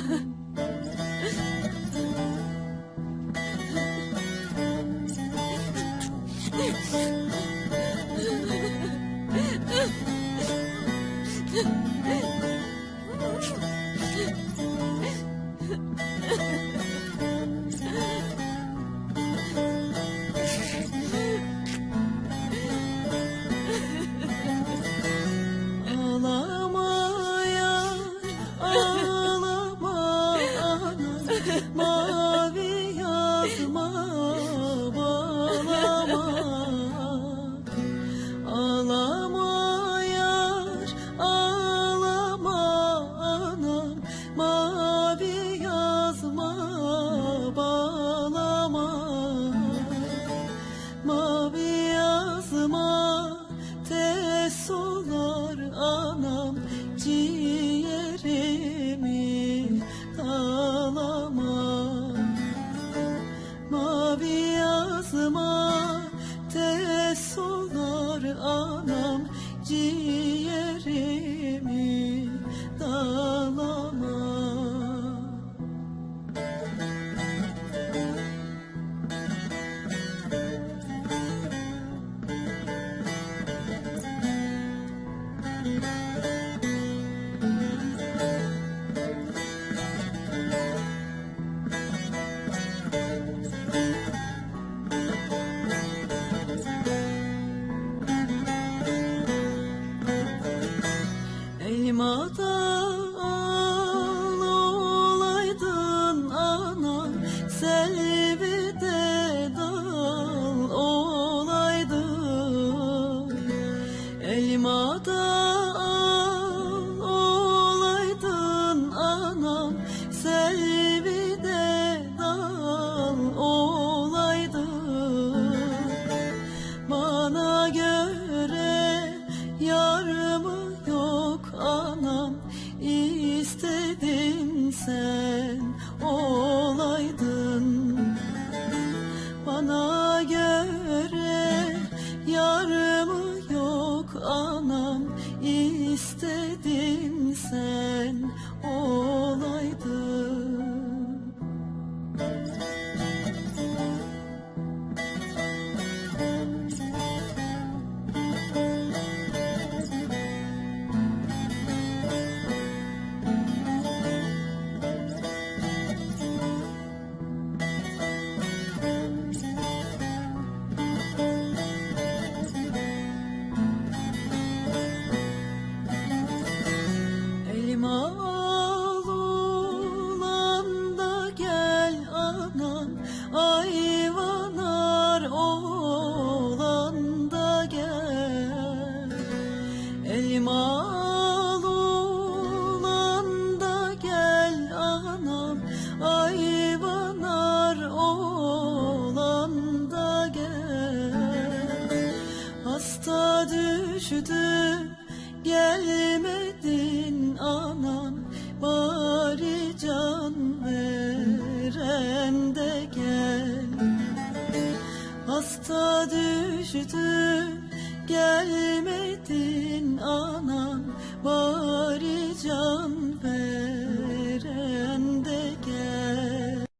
哈哈。Selvide dal Elmadan olaydın anam. Dal olaydın bana göre yar mı yok anam. İstedim sen anam İstedim sen olaydın anam Ayvanar olan da gel. Elma al ulan da gel anam. Ayvanar olan da gel. Hasta düştü gelmedin anam. Bari Hasta düştü gelmedin anam Bari can